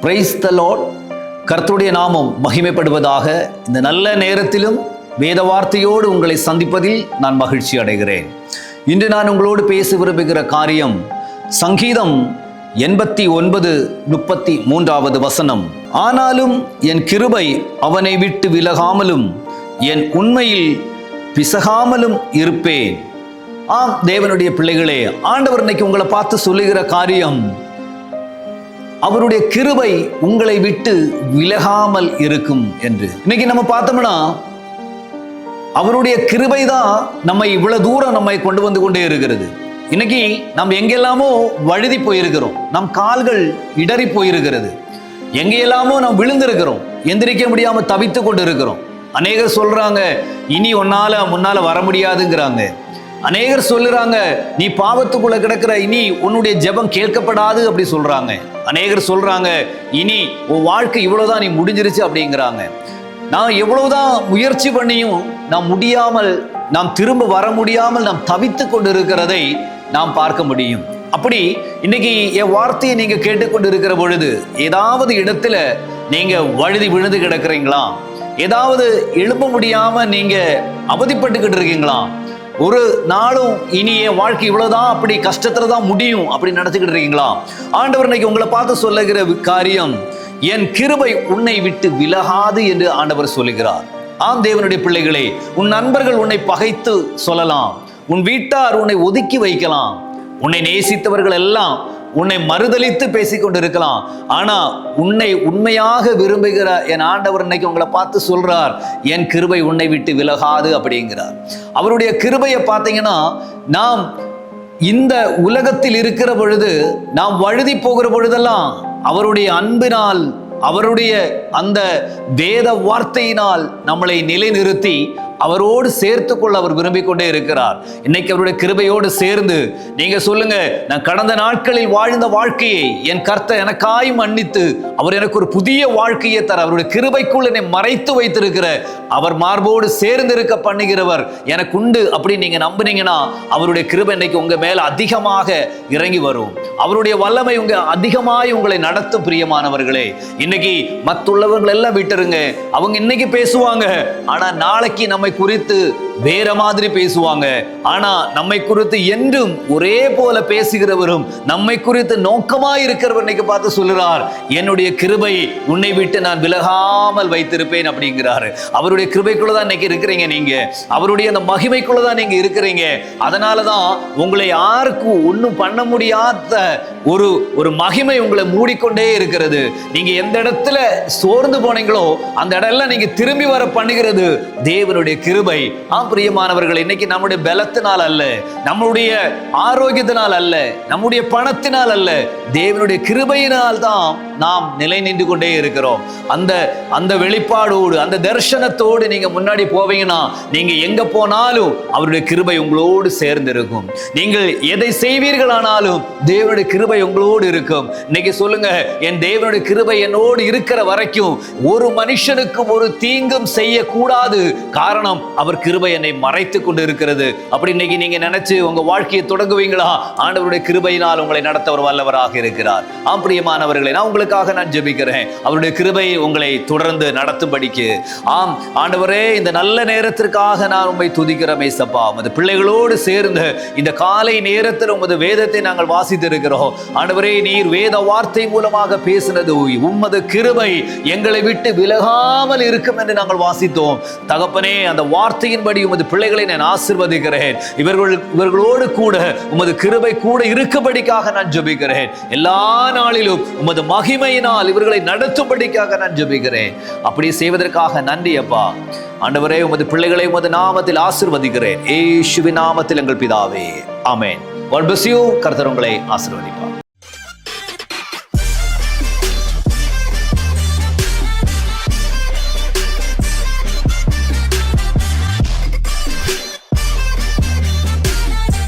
Praise the Lord கர்த்தருடைய நாமம் மகிமைப்படுவதாக இந்த நல்ல நேரத்திலும் வேத வார்த்தையோடு உங்களை சந்திப்பதில் நான் மகிழ்ச்சி அடைகிறேன். இன்று நான் உங்களோடு பேச விரும்புகிற காரியம் சங்கீதம் எண்பத்தி ஒன்பது முப்பத்தி மூன்றாவது வசனம். ஆனாலும் என் கிருபை அவனை விட்டு விலகாமலும் என் உண்மையில் பிசகாமலும் இருப்பேன். ஆம் தேவனுடைய பிள்ளைகளே ஆண்டவர் இன்னைக்கு உங்களை பார்த்து சொல்லுகிற காரியம் அவருடைய கிருபை உங்களை விட்டு விலகாமல் இருக்கும் என்று. இன்னைக்கு நம்ம பார்த்தோம்னா அவருடைய கிருபை தான் நம்மை இவ்வளவு தூரம் நம்மை கொண்டு வந்து கொண்டே இருக்கிறது. இன்னைக்கு நாம் எங்கெல்லாமோ வழுதி போயிருக்கிறோம். நம் கால்கள் இடறி போயிருக்கிறது. எங்கெல்லாமோ நாம் விழுந்திருக்கிறோம். எந்திரிக்க முடியாமல் தவித்து கொண்டு இருக்கிறோம் அநேகர் சொல்றாங்க இனி உன்னால முன்னால வர முடியாதுங்கிறாங்க. அநேகர் சொல்லுறாங்க நீ பாவத்துக்குள்ள கிடக்கிற இனி உன்னுடைய ஜெபம் கேட்கப்படாது அப்படி சொல்றாங்க. அநேகர் சொல்றாங்க இனி உன் வாழ்க்கை இவ்வளவுதான் நீ முடிஞ்சிருச்சு அப்படிங்கிறாங்க. நான் எவ்வளவுதான் முயற்சி பண்ணியும் நாம் முடியாமல் நாம் திரும்ப வர முடியாமல் நாம் தவித்து கொண்டு இருக்கிறதை நாம் பார்க்க முடியும். அப்படி இன்னைக்கு என் வார்த்தையை நீங்க கேட்டுக்கொண்டு இருக்கிற பொழுது ஏதாவது இடத்துல நீங்க வழுதி விழுந்து கிடக்குறீங்களா? ஏதாவது எழுப்ப முடியாம நீங்க அவதிப்பட்டுக்கிட்டு இருக்கீங்களா? ஒரு நாளும் இனி என் வாழ்க்கை இவ்வளவுதான் அப்படி கஷ்டத்துல தான் முடியும் அப்படி நினச்சிக்கிட்டு இருக்கீங்களா? ஆண்டவர் இன்னைக்கு உங்களை பார்த்து சொல்லுகிற காரியம் என் கிருபை உன்னை விட்டு விலகாது என்று ஆண்டவர் சொல்லுகிறார். ஆம் தேவனுடைய பிள்ளைகளே உன் நண்பர்கள் உன்னை பகைத்து சொல்லலாம். உன் வீட்டார் உன்னை ஒதுக்கி வைக்கலாம். உன்னை நேசித்தவர்கள் எல்லாம் உன்னை மறுதலித்து பேசிக்கொண்டிருக்கலாம். ஆனா உன்னை உண்மையாக விரும்புகிற என் ஆண்டவர் இன்னைக்கு உங்களை பார்த்து சொல்றார் என் கிருபை உன்னை விட்டு விலகாது அப்படிங்கிறார். அவருடைய கிருபையை பார்த்தீங்கன்னா நாம் இந்த உலகத்தில் இருக்கிற பொழுது நாம் வழுதி போகிற பொழுதெல்லாம் அவருடைய அன்பினால் அவருடைய அந்த வேத வார்த்தையினால் நம்மளை நிலைநிறுத்தி அவரோடு சேர்த்து கொள்ள அவர் விரும்பிக் கொண்டே இருக்கிறார். இன்னைக்கு அவருடைய கிருபையோடு சேர்ந்து நீங்க சொல்லுங்க நான் கடந்த நாட்களில் வாழ்ந்த வாழ்க்கையை என் கர்த்தர் எனக்காய் மன்னித்து அவர் எனக்கு ஒரு புதிய வாழ்க்கையை தர அவருடைய கிருபைக்குள் என்னை மறைத்து வைத்திருக்கிற அவர் மார்போடு சேர்ந்து இருக்க பண்ணுகிறவர் எனக்கு உண்டு அப்படின்னு நீங்க நம்புனீங்கன்னா அவருடைய கிருபை இன்னைக்கு உங்க மேல அதிகமாக இறங்கி வரும். அவருடைய வல்லமை உங்க அதிகமாய் உங்களை நடத்தும் பிரியமானவர்களே. இன்னைக்கு மத்துள்ளவர்கள் எல்லாம் விட்டுருங்க. அவங்க இன்னைக்கு பேசுவாங்க ஆனா நாளைக்கு நம்ம நம்மை குறித்து வேற மாதிரி பேசுவாங்க. ஆனா நம்மை குறித்து என்றும் ஒரே போல பேசுகிறவரும் நம்மை குறித்து நோக்கமாய் இருக்கிறவர் இன்னைக்கு பார்த்து சொல்லுறார் என்னுடைய கிருபை உன்னை விட்டு நான் விலகாமல் வைத்திருப்பேன் அப்படிங்கிறாரு. அவருடைய கிருபைக்குள்ள தான் இன்னைக்கு இருக்கிறீங்க நீங்க. அவருடைய அந்த மகிமைக்குள்ள தான் நீங்க இருக்கிறீங்க. அதனால தான் உங்களை யாருக்கும் ஒன்றும் பண்ண முடியாத ஒரு ஒரு மகிமை உங்களை மூடிக்கொண்டே இருக்கிறது. நீங்க எந்த இடத்துல சோர்ந்து போனீங்களோ அந்த இடம்லாம் நீங்க திரும்பி வர பண்ணுகிறது தேவனுடைய கிருபை. ஆம் பிரியமானவர்கள் இன்னைக்கு நம்முடைய பலத்தினால் அல்ல நம்முடைய ஆரோக்கியத்தினால் அல்ல நம்முடைய பணத்தினால் அல்ல தேவனுடைய கிருபையினால் தான் நாம் நிலை நின்று கொண்டே இருக்கிறோம். அந்த அந்த வெளிப்பாடோடு அந்த தரிசனத்தோடு நீங்க முன்னாடி போவீங்கன்னா நீங்க எங்க போனாலும் அவருடைய கிருபை உங்களோடு சேர்ந்திருக்கும். நீங்கள் எதை செய்வீர்களானாலும் தேவனுடைய கிருபை உங்களோடு இருக்கும். இன்னைக்கு சொல்லுங்க என் தேவனுடைய கிருபை என்னோடு இருக்கிற வரைக்கும் ஒரு மனுஷனுக்கும் ஒரு தீங்கும் செய்யக்கூடாது. காரணம் அவர் கிருபை என்னை மறைத்து கொண்டு இருக்கிறது அப்படி இன்னைக்கு நீங்க நினைச்சு உங்க வாழ்க்கையை தொடங்குவீங்களா? ஆண்டவருடைய கிருபையினால் உங்களை நடத்த ஒரு வல்லவராக இருக்கிறார். ஆம் பிரியமானவர்களை நான் உங்களுக்கு உங்களுக்காக நான் ஜெபிக்கிறேன். அவருடைய கிருபை உங்களை தொடர்ந்து நடத்தும்படிக்கு. ஆம் ஆண்டவரே இந்த நல்ல நேரத்திற்காக நான் உண்மை துதிக்கிறேன் மேசப்பா உமது பிள்ளைகளோடு சேர்ந்து இந்த காலை நேரத்தில் உமது வேதத்தை நாங்கள் வாசித்திருக்கிறோம். ஆண்டவரே நீர் வேத வார்த்தை மூலமாக பேசினது உமது கிருபை எங்களை விட்டு விலகாமல் இருக்கும் என்று நாங்கள் வாசித்தோம். தகப்பனே அந்த வார்த்தையின்படி உமது பிள்ளைகளை நான் ஆசிர்வதிக்கிறேன். இவர்கள் இவர்களோடு கூட உமது கிருபை கூட இருக்கும்படிக்காக நான் ஜபிக்கிறேன். எல்லா நாளிலும் உமது மகி மகிமையினால் இவர்களை நடத்தும்படிக்காக நான் ஜெபிக்கிறேன். அப்படி செய்வதற்காக நன்றி அப்பா. ஆண்டவரே உமது பிள்ளைகளை உமது நாமத்தில் ஆசிர்வதிக்கிறேன். ஏசுவின் நாமத்தில் எங்கள் பிதாவே. ஆமென். கர்த்தர் உங்களை ஆசிர்வதிப்பார்.